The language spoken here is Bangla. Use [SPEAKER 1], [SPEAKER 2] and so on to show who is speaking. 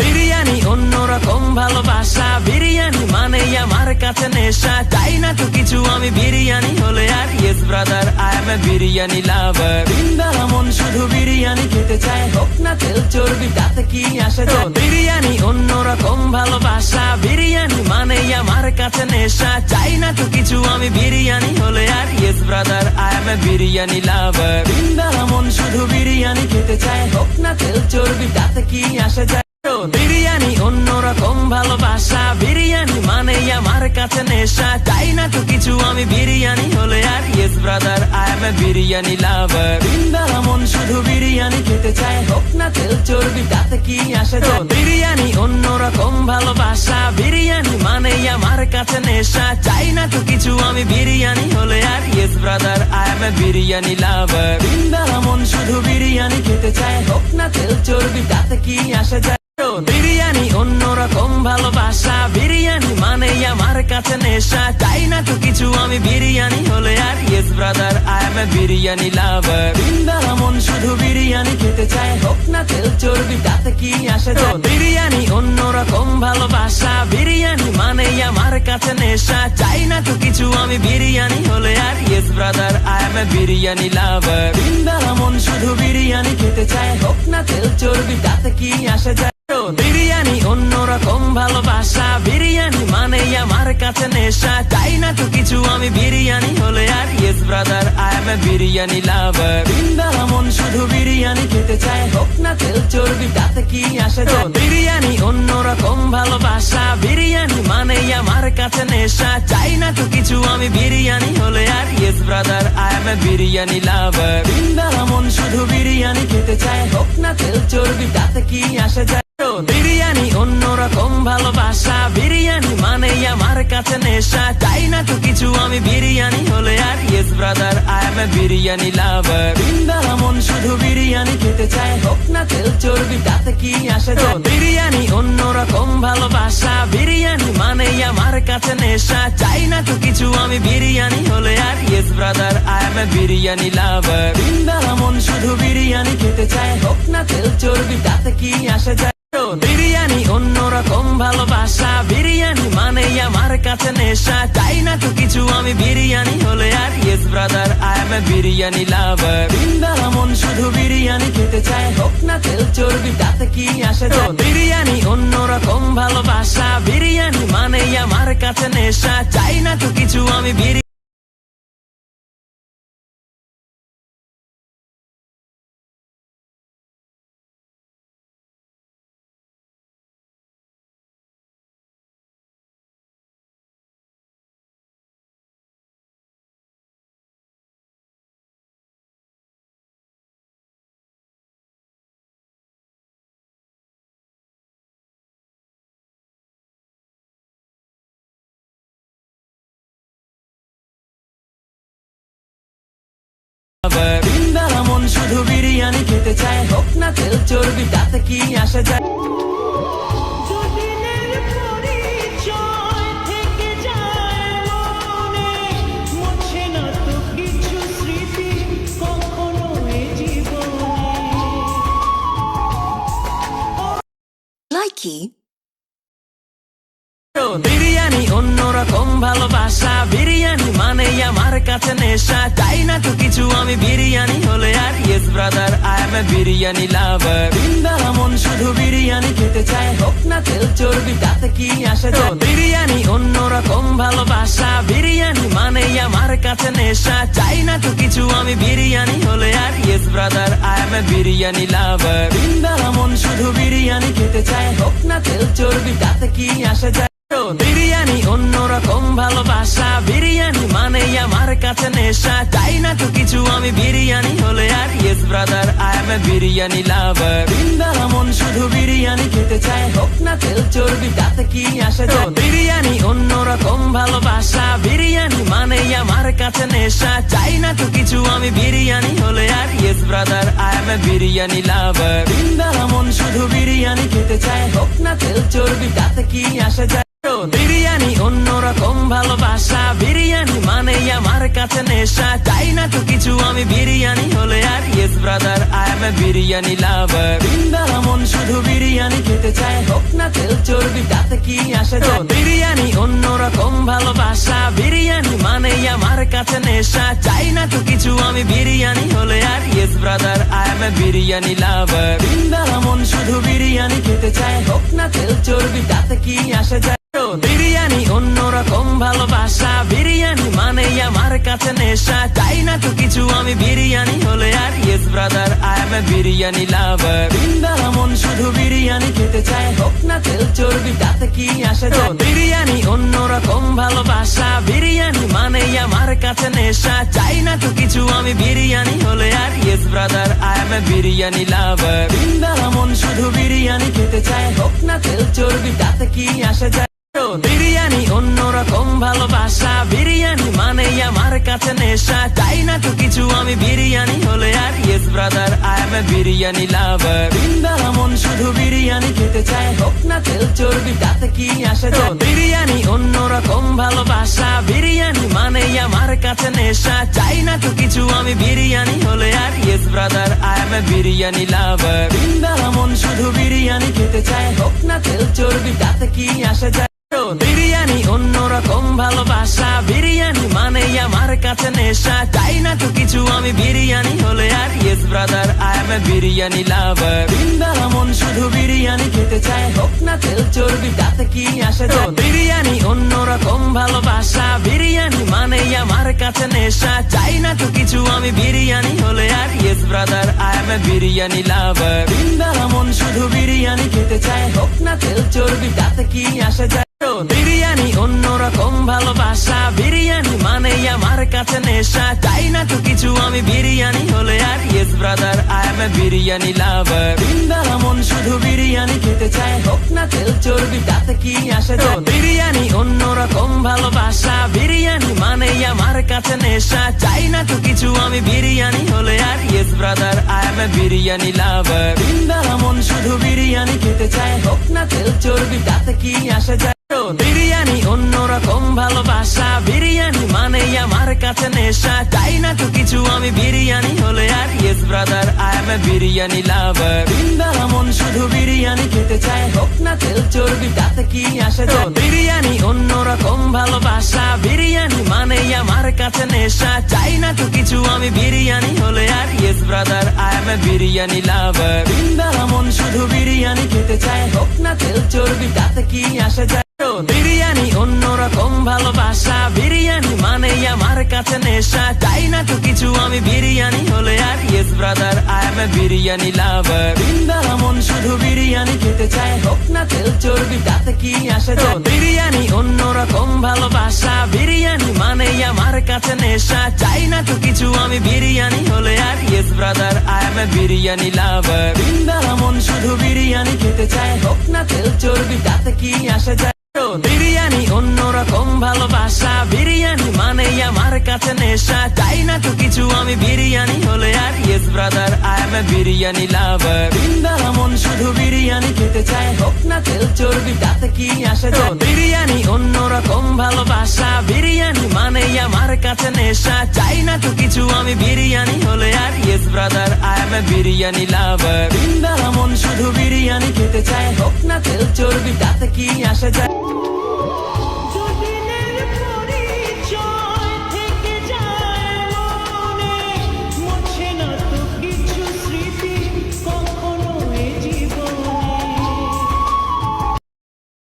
[SPEAKER 1] বিরিয়ানি অন্যরকম ভালোবাসা। বিরিয়ানি মানে আমার কাছে নেশা। চাই না তো কিছু, আমি বিরিয়ানি হলে আর yes brother I am a biryani lover দিনবেলা মন শুধু বিরিয়ানি খেতে চায়। হোক না তেল চর্বি, তাতে কি আসে যায় বিরিয়ানি অন্যরকম ভালোবাসা। বিরিয়ানি মানে আমার কাছে নেশা। চাই না তো কিছু, আমি বিরিয়ানি হলে আর yes brother I am a biryani lover দিনবেলা মন শুধু বিরিয়ানি খেতে চায়। হোক না তেল চর্বি, তাতে কি আসে যায়? বিরিয়ানি অন্যরকম ভালোবাসা। বিরিয়ানি মানে আমার কাছে নেশা। চাই না তো কিছু? আমি বিরিয়ানি হলে আর yes brother I am a biryani lover দিনবেলা মন শুধু বিরিয়ানি খেতে চায়। হোক না তেল চর্বি তাতে কি আসে যায়? বিরিয়ানি অন্যরকম ভালোবাসা। বিরিয়ানি মানে আমার কাছে নেশা। চাই না তো কিছু? আমি বিরিয়ানি হলে আর yes brother I am a biryani lover দিনবেলা মন শুধু বিরিয়ানি খেতে চায়। হোক না তেল চর্বি তাতে কি আসে যায়? বিরিয়ানি অন্যরকম ভালোবাসা। বিরিয়ানি মানে আমার কাছে নেশা। চাই না তো কিছু? আমি বিরিয়ানি হলে আর yes brother I am a biryani lover দিনবেলা মন শুধু বিরিয়ানি খেতে চায়। হোক না তেল চর্বি, তাতে কি আসে যায় বিরিয়ানি অন্যরকম ভালোবাসা। বিরিয়ানি মানে আমার কাছে নেশা। চাই না তো কিছু? আমি বিরিয়ানি হলে আর yes brother I am a biryani lover দিনবেলা মন শুধু বিরিয়ানি খেতে চায়। হোক না তেল চর্বি, তাতে কি আসে যায় অন্যরকম ভালোবাসা, বিরিয়ানি মানে আমার কাছে নেশা। চাই না তো কিছু, আমি বিরিয়ানি হলে আর yes brother I am a biryani lover দিনবেলা মন শুধু বিরিয়ানি খেতে চায়, হোক না তেল চর্বি, তাতে কি আসে যায়? বিরিয়ানি অন্যরকম ভালোবাসা, বিরিয়ানি মানে আমার কাছে নেশা। চাই না তো কিছু, আমি বিরিয়ানি হলে আর yes brother I am a biryani lover দিনবেলা মন শুধু বিরিয়ানি খেতে চায়, হোক না তেল চর্বি, তাতে কি আসে যায়? বিরিয়ানি অন্যরকম ভালোবাসা। বিরিয়ানি মানে আমার কাছে নেশা। চাই না তো কিছু, আমি বিরিয়ানি হলে আর yes brother I am a biryani lover দিনবেলা মন শুধু বিরিয়ানি খেতে চায়। হোক না তেল চর্বি, তাতে কি আসে যায় বিরিয়ানি অন্যরকম ভালোবাসা। বিরিয়ানি মানে আমার কাছে নেশা। চাই না তো কিছু, আমি বিরিয়ানি হলে আর yes brother I am a biryani lover দিনবেলা মন শুধু বিরিয়ানি খেতে চায়। হোক না তেল চর্বি, তাতে কি আসে যায় অন্যরকম ভালোবাসা, বিরিয়ানি মানে আমার কাছে নেশা। চাই না তো কিছু, আমি বিরিয়ানি হলে আর yes brother I am a biryani lover দিনবেলা মন শুধু বিরিয়ানি খেতে চায়, হোক না তেল চর্বি, তাতে কি আসে বিরিয়ানি অন্যরকম ভালোবাসা, বিরিয়ানি মানে আমার কাছে নেশা। মন শুধু বিরিয়ানি খেতে চায়। হোক না তেল চর্বি তাতে কি আসে যায়?
[SPEAKER 2] দুদিনের
[SPEAKER 1] বিরিয়ানি অন্যরকম ভালোবাসা। বিরিয়ানি মানে আমার কাছে নেশা। চাই না তো কিছু? আমি বিরিয়ানি হলে আর yes brother I am a biryani lover দিনবেলা মন শুধু বিরিয়ানি খেতে চায়। হোক না তেল চর্বি তাতে কি আসে যায়? বিরিয়ানি অন্যরকম ভালোবাসা। বিরিয়ানি মানে আমার কাছে নেশা। চাই না তো কিছু? আমি বিরিয়ানি হলে আর yes brother I am a biryani lover দিনবেলা মন শুধু বিরিয়ানি খেতে চায়। হোক না তেল চর্বি তাতে কি আসে যায়? আমি বিরিয়ানি হলে আর yes brother I am a biryani lover দিনবেলা মন শুধু বিরিয়ানি খেতে চায়, হোক না তেল চর্বি, তাতে কি আসে বিরিয়ানি অন্যরকম ভালোবাসা, বিরিয়ানি মানে আমার কাছে নেশা। চাই না তো কিছু, আমি বিরিয়ানি হলে আর yes brother I am a biryani lover দিনবেলা মন শুধু বিরিয়ানি খেতে চায়, হোক না তেল চর্বি, তাতে কি আসে যায়? বিরিয়ানি অন্যরকম ভালোবাসা। বিরিয়ানি মানে আমার কাছে নেশা। চাই না তো কিছু? আমি বিরিয়ানি হলে আর yes brother I am a biryani lover দিনবেলা মন শুধু বিরিয়ানি খেতে চায়। না তেল চর্বি, তাতে কি আসে বিরিয়ানি অন্যরকম ভালোবাসা। বিরিয়ানি মানে আমার কাছে নেশা। চাই না তো কিছু? আমি বিরিয়ানি হলে আর yes brother I am a biryani lover বিন্দারা মন শুধু বিরিয়ানি খেতে চায়। হোক না তেল চর্বি, তাতে কি আসে যায়? বিরিয়ানি অন্যরকম ভালোবাসা। বিরিয়ানি মানে আমার কাছে নেশা। চাই না তো কিছু? আমি বিরিয়ানি হলে আর yes brother I am a biryani lover বিন্দারা মন শুধু বিরিয়ানি খেতে চায়। হোক না তেল চর্বি তাতে কি আসে যায়? বিরিয়ানি অন্যরকম ভালোবাসা। বিরিয়ানি মানে আমার কাছে নেশা। চাই না তো কিছু? আমি বিরিয়ানি হলে আর yes brother I am a biryani lover বিন্দারা মন শুধু বিরিয়ানি খেতে চায়। হোক না তেল চর্বি তাতে কি আসে যায়? বিরিয়ানি অন্যরকম ভালোবাসা। বিরিয়ানি মানে আমার কাছে নেশা। চাই না তো কিছু? আমি বিরিয়ানি হলে আর yes brother I am a biryani lover বিন্দারা মন শুধু বিরিয়ানি খেতে চায়। হোক না তেল চর্বি তাতে কি আসে যায়? বিরিয়ানি অন্যরকম ভালোবাসা। বিরিয়ানি মানে আমার কাছে নেশা। চাই না তো কিছু? আমি বিরিয়ানি হলে আর yes brother I am a biryani lover বিন্দারা মন শুধু বিরিয়ানি খেতে চায়। হোক না তেল চর্বি তাতে কি আসে যায়? বিরিয়ানি অন্যরকম ভালোবাসা। বিরিয়ানি মানে আমার কাছে নেশা। চাই না তো কিছু, আমি বিরিয়ানি হলে আর yes brother I am a biryani lover বিন্দারা মন শুধু বিরিয়ানি খেতে চায়। হোক না তেল চর্বি, তাতে কি আসে বিরিয়ানি অন্যরকম ভালোবাসা। বিরিয়ানি মানে আমার কাছে নেশা। চাই না তো কিছু, আমি বিরিয়ানি হলে আর yes brother I am a biryani lover বিন্দারা মন শুধু বিরিয়ানি খেতে চায়। হোক না তেল চর্বি, তাতে কি আসে যায়? চাই না তো কিছু আমি বিরিয়ানি হলে আর yes brother I am a biryani lover বিন্দারা মন শুধু বিরিয়ানি খেতে চায়, হোক না তেল চর্বি, তাতে কি আসে যায়? বিরিয়ানি অন্যরকম ভালোবাসা, বিরিয়ানি মানে আমার কাছে নেশা। চাই না তো কিছু আমি বিরিয়ানি হলে আর yes brother I am a biryani lover বিন্দারা মন শুধু বিরিয়ানি খেতে চায়, হোক না তেল চর্বি, তাতে কি আসে যায়? অন্যরকম ভালোবাসা, বিরিয়ানি মানে আমার কাছে নেশা। চাই না তো কিছু? আমি বিরিয়ানি হলে আর yes brother I am a biryani lover বিন্দারা মন শুধু বিরিয়ানি খেতে চায়, হোক না তেল চর্বি, তাতে কি আসে বিরিয়ানি অন্যরকম ভালোবাসা, বিরিয়ানি মানে আমার কাছে নেশা। চাই না তো কিছু? আমি বিরিয়ানি হলে আর yes brother I am a biryani lover বিন্দারা মন শুধু বিরিয়ানি খেতে চায়, হোক না তেল চর্বি, তাতে কি আসে যায়? অন্যরকম ভালোবাসা। বিরিয়ানি মানে আমার কাছে নেশা। চাই না তো কিছু, আমি বিরিয়ানি হলে আর yes brother I am a biryani lover বিন্দারা মন শুধু বিরিয়ানি খেতে চায়। হোক না তেল চর্বি, তাতে কি আসে যায় বিরিয়ানি অন্যরকম ভালোবাসা। বিরিয়ানি মানে আমার কাছে নেশা। চাই না তো কিছু, আমি বিরিয়ানি হলে আর yes brother I am a biryani lover বিন্দারা মন শুধু বিরিয়ানি খেতে চায়। হোক না তেল চর্বি, তাতে কি আসে যায়? বিরিয়ানি অন্যরকম ভালোবাসা। বিরিয়ানি মানে আমার কাছে নেশা। চাই না তো কিছু? আমি বিরিয়ানি হলে আর yes brother I am a biryani lover বিন্দারা মন শুধু বিরিয়ানি খেতে চায়। হোক না তেল চর্বি তাতে কি আসে যায়? বিরিয়ানি অন্যরকম ভালোবাসা। বিরিয়ানি মানে আমার কাছে নেশা। চাই না তো কিছু? আমি বিরিয়ানি হলে আর yes brother I am a biryani lover বিন্দারা মন শুধু বিরিয়ানি খেতে চায়। আসে যায়